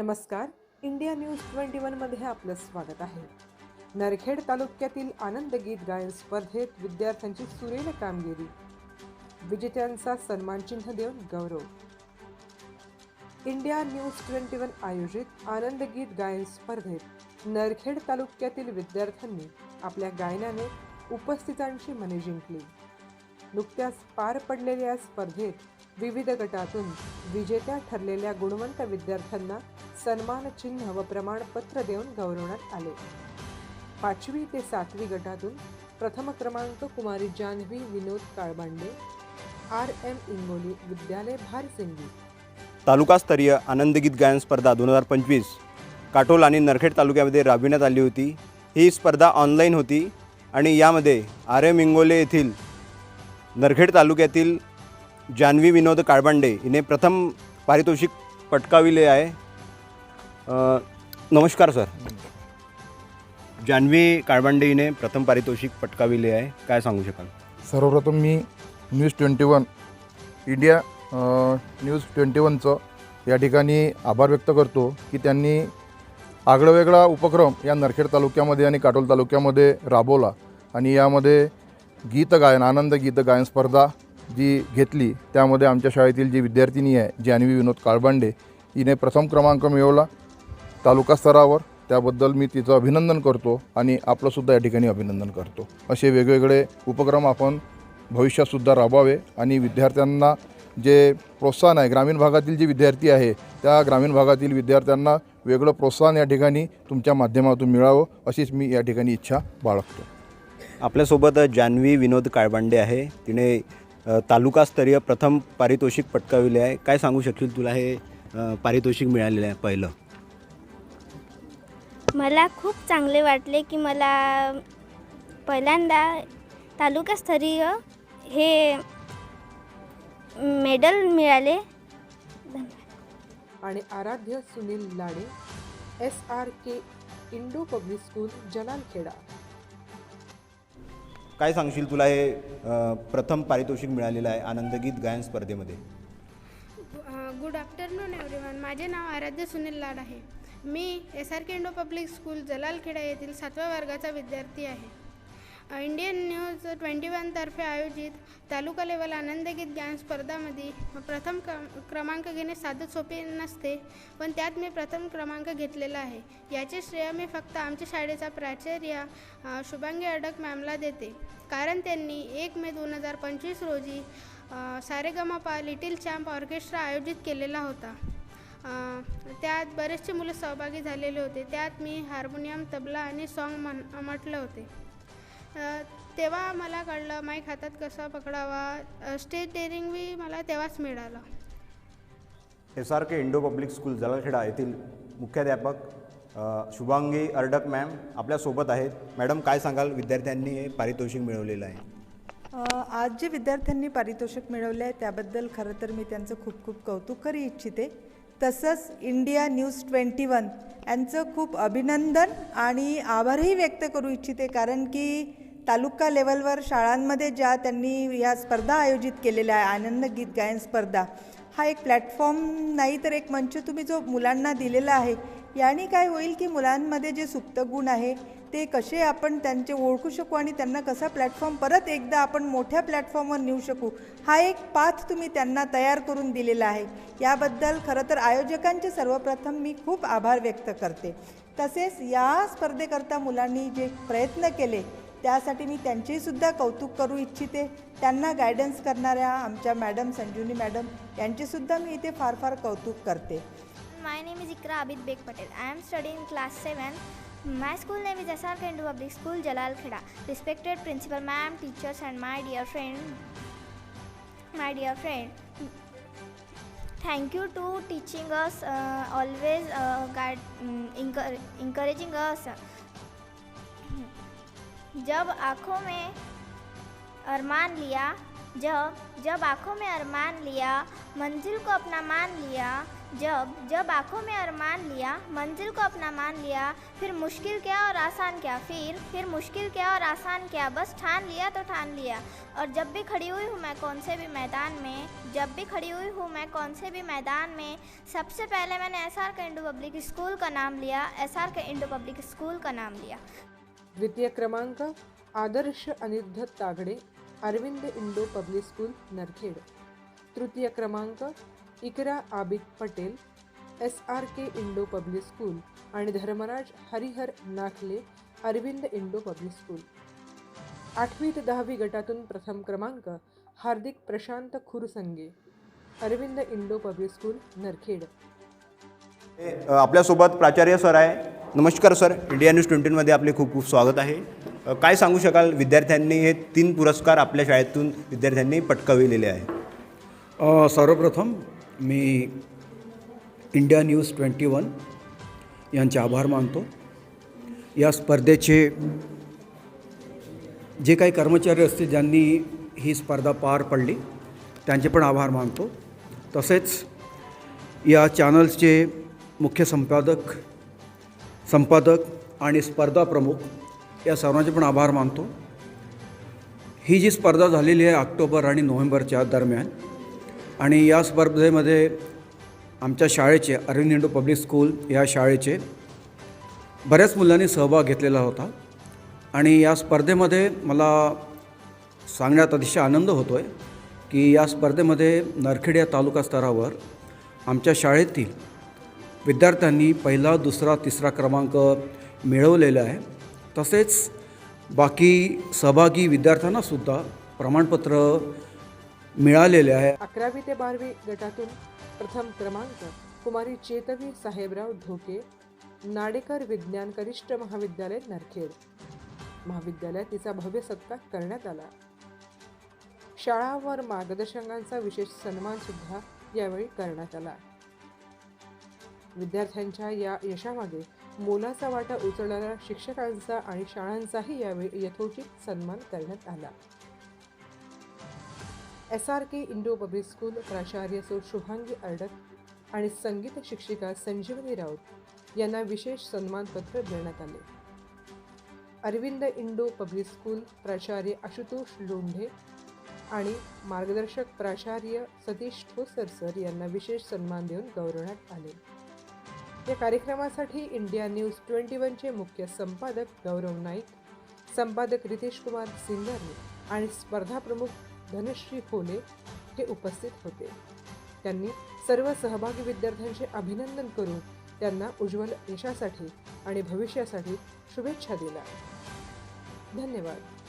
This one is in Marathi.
नमस्कार इंडिया न्यूज ट्वेंटी मध्ये आपलं स्वागत आहे. नरखेड तालुक्यातील आनंद गीत गायन स्पर्धेत विद्यार्थ्यांची सुरेल कामगिरी. विजेत्यांचा सन्मान चिन्ह देऊन गौरव. इंडिया न्यूज ट्वेंटी वन आयोजित आनंद गीत गायन स्पर्धेत नरखेड तालुक्यातील विद्यार्थ्यांनी आपल्या गायनाने उपस्थितांची मने जिंकली. नुकत्याच पार पडलेल्या स्पर्धेत विविध गटातून विजेत्या ठरलेल्या गुणवंत विद्यार्थ्यांना सन्मान चिन्ह व प्रमाणपत्र देऊन गौरवण्यात आले. पाचवी ते सातवी गटातून प्रथम क्रमांक कुमारी जान्हवी विनोद काळबांडे आर एम इंगोली विद्यालय भारसिंगी तालुकास्तरीय आनंदगीत गायन स्पर्धा दोन हजार पंचवीस काटोल आणि नरखेड तालुक्यामध्ये राबविण्यात आली होती. ही स्पर्धा ऑनलाईन होती आणि यामध्ये आर एम इंगोले येथील नरखेड तालुक्यातील जान्हवी विनोद काळबांडे हिने प्रथम पारितोषिक पटकाविले आहे. अ, नमस्कार सर. जान्हवी काळबांडे हिने प्रथम पारितोषिक पटकाविले आहे. काय सांगू शकाल? सर्वप्रथम मी न्यूज ट्वेंटी वन इंडिया अ, न्यूज ट्वेंटी वनचं या ठिकाणी आभार व्यक्त करतो की त्यांनी आगळावेगळा उपक्रम या नरखेड तालुक्यामध्ये आणि काटोल तालुक्यामध्ये राबवला आणि यामध्ये गीतगायन आनंद गीतगायन स्पर्धा जी घेतली त्यामध्ये आमच्या शाळेतील जी विद्यार्थिनी आहे जान्हवी विनोद काळबांडे हिने प्रथम क्रमांक मिळवला तालुका स्तरावर. त्याबद्दल मी तिचं अभिनंदन करतो आणि आपलंसुद्धा या ठिकाणी अभिनंदन करतो. असे वेगवेगळे उपक्रम आपण भविष्यातसुद्धा राबवावे आणि विद्यार्थ्यांना जे प्रोत्साहन आहे ग्रामीण भागातील जे विद्यार्थी आहे त्या ग्रामीण भागातील विद्यार्थ्यांना वेगळं प्रोत्साहन या ठिकाणी तुमच्या माध्यमातून मिळावं अशीच मी या ठिकाणी इच्छा बाळगतो. आपल्यासोबत जान्हवी विनोद काळबांडे आहे. तिने तालुकास्तरीय प्रथम पारितोषिक पटकाविले आहे. काय सांगू शकशील तुला हे पारितोषिक मिळालेलं आहे पहिलं? मला खूप चांगले वाटले की मला पहिल्यांदा तालुकास्तरीय हे मेडल मिळाले. आणि Aaradhya Sunil Lade S R K Indo public school Jalalkheda. काय सांगशील तुला हे अ, प्रथम पारितोषिक मिळालेलं आहे आनंदगीत गायन स्पर्धेमध्ये? गुड आफ्टरनून एव्हरीवन माझे नाव आराध्य सुनील लाड आहे. मी S R K Indo public school Jalalkheda येथील सातव्या वर्गाचा विद्यार्थी आहे. इंडियन न्यूज ट्वेंटी वनतर्फे आयोजित तालुका लेवल आनंदगीत ज्ञान स्पर्धामध्ये प्रथम क्रम क्रमांक घेणे साधं सोपे नसते पण त्यात मी प्रथम क्रमांक घेतलेला आहे. याचे श्रेय मी फक्त आमच्या शाळेचा प्राचार्य शुभांगी अडक मॅमला देते. कारण त्यांनी एक मे दोन हजार पंचवीस रोजी Saregamapa Saregamapa little champ orchestra आयोजित केलेला होता. त्यात बरेचसे मुलं सहभागी झालेले होते. त्यात मी हार्मोनियम तबला आणि सॉन्ग म्हण म्हटलं होते. तेव्हा मला कळलं माईक हातात कसा पकडावा? स्टेज डेअरिंग बी मला तेव्हाच मिळालं. S R K Indo public school Jalalkheda येथील मुख्याध्यापक शुभांगी अर्डक मॅम आपल्यासोबत आहेत. मॅडम काय सांगाल? विद्यार्थ्यांनी हे पारितोषिक मिळवलेलं आहे. आज जे विद्यार्थ्यांनी पारितोषिक मिळवले आहे त्याबद्दल खरं तर मी त्यांचं खूप खूप कौतुक करू इच्छिते. तसंच इंडिया न्यूज ट्वेंटी वन यांचं खूप अभिनंदन आणि आभारही व्यक्त करू इच्छिते कारण की तालुका लेवलवर शाळांमध्ये ज्या त्यांनी या स्पर्धा आयोजित केलेल्या आहे आनंद गीत गायन स्पर्धा हा एक प्लॅटफॉर्म नाही तर एक मंच तुम्ही जो मुलांना दिलेला आहे याने काय होईल की मुलांमध्ये जे सुप्त गुण आहे ते कसे आपण त्यांचे ओळखू शकू आणि त्यांना कसा प्लॅटफॉर्म परत एकदा आपण मोठ्या प्लॅटफॉर्मवर नेऊ शकू हा एक पाथ तुम्ही त्यांना तयार करून दिलेला आहे. याबद्दल खरं तर आयोजकांचे सर्वप्रथम मी खूप आभार व्यक्त करते. तसेच या स्पर्धेकरता मुलांनी जे प्रयत्न केले त्यासाठी मी त्यांचेहीसुद्धा कौतुक करू इच्छिते. त्यांना गायडन्स करणाऱ्या आमच्या मॅडम संजीवनी मॅडम यांचेसुद्धा मी इथे फार फार कौतुक करते. My name is Iqra Abid Baig Patel I am studying class seven my school name is S R K Indo public school Jalalkheda respected principal ma'am teachers and my dear friend my dear friend thank you to teaching us always guy encouraging us जब आँखों में अरमान लिया, जब जब आँखों में अरमान लिया, मंजिल को अपना मान लिया, जब जब आँखों में अरमान लिया, मंजिल को अपना मान लिया, फिर मुश्किल क्या और आसान क्या? फिर फिर मुश्किल क्या और आसान क्या? बस ठान लिया तो ठान लिया। और जब भी खड़ी हुई हूँ मैं कौन से भी मैदान में, जब भी खड़ी हुई हूँ मैं कौन से भी मैदान में, सबसे पहले मैंने S R K Indo public school का नाम लिया S R K Indo public school का नाम लिया। द्वितीय क्रमांक Adarsh Anirudh Tagde Arvind Indo public school Narkhed. तृतीय क्रमांक Iqra Abid Patel S R K Indo public school आणि Dharmaraj Harihar Nakhale Arvind Indo public school. आठवी ते दहावी गटातून प्रथम क्रमांक Hardik Prashant Khursange Arvind Indo public school Narkhed. आपल्यासोबत प्राचार्य सर आहे. नमस्कार सर. इंडिया न्यूज ट्वेंटीमध्ये आपले खूप खूप स्वागत आहे. काय सांगू शकाल विद्यार्थ्यांनी हे तीन पुरस्कार आपल्या शाळेतून विद्यार्थ्यांनी पटकाविलेले आहे सर्वप्रथम मी इंडिया न्यूज ट्वेंटी वन यांचे आभार मानतो. या स्पर्धेचे जे काही कर्मचारी असतील ज्यांनी ही स्पर्धा पार पडली त्यांचे पण आभार मानतो. तसेच या चॅनल्सचे मुख्य संपादक संपादक आणि स्पर्धा प्रमुख या सर्वांचे पण आभार मानतो. ही जी स्पर्धा झालेली आहे ऑक्टोबर आणि नोव्हेंबरच्या दरम्यान आणि या स्पर्धेमध्ये आमच्या शाळेचे अरविंद इंडो पब्लिक स्कूल या शाळेचे बऱ्याच मुलांनी सहभाग घेतलेला होता. आणि या स्पर्धेमध्ये मला सांगण्यात अतिशय आनंद होतो आहे की या स्पर्धेमध्ये नरखेड या तालुका स्तरावर आमच्या शाळेतील विद्यार्थ्यांनी पहिला दुसरा तिसरा क्रमांक मिळवलेला आहे. तसेच बाकी सहभागी विद्यार्थ्यांनासुद्धा प्रमाणपत्र मिळालेले आहे. अकरावी ते बारावी गटातून प्रथम क्रमांक कुमारी चेतवी साहेबराव ढोके नाडेकर विज्ञान कनिष्ठ महाविद्यालय नरखेड. महाविद्यालयात तिचा भव्य सत्कार करण्यात आला. शाळावर मार्गदर्शकांचा विशेष सन्मानसुद्धा यावेळी करण्यात आला. विद्यार्थ्यांच्या या यशामागे मोलाचा वाटा उचलणाऱ्या शिक्षकांचा आणि शाळांचाही यावेळी यथोचित सन्मान करण्यात आला. S R K Indo public school प्राचार्य सौ शुभांगी अर्डक आणि संगीत शिक्षिका संजीवनी राऊत यांना विशेष सन्मानपत्र देण्यात आले. अरविंद इंडो पब्लिक स्कूल प्राचार्य आशुतोष लोंढे आणि मार्गदर्शक प्राचार्य सतीश ठोसर सर यांना विशेष सन्मान देऊन गौरवण्यात आले. या कार्यक्रमासाठी इंडिया न्यूज ट्वेंटी वनचे मुख्य संपादक गौरव नाईक संपादक रितेश कुमार सिंगारे आणि स्पर्धा प्रमुख धनश्री होले हे उपस्थित होते. त्यांनी सर्व सहभागी विद्यार्थ्यांचे अभिनंदन करून त्यांना उज्ज्वल यशासाठी आणि भविष्यासाठी शुभेच्छा दिल्या. धन्यवाद.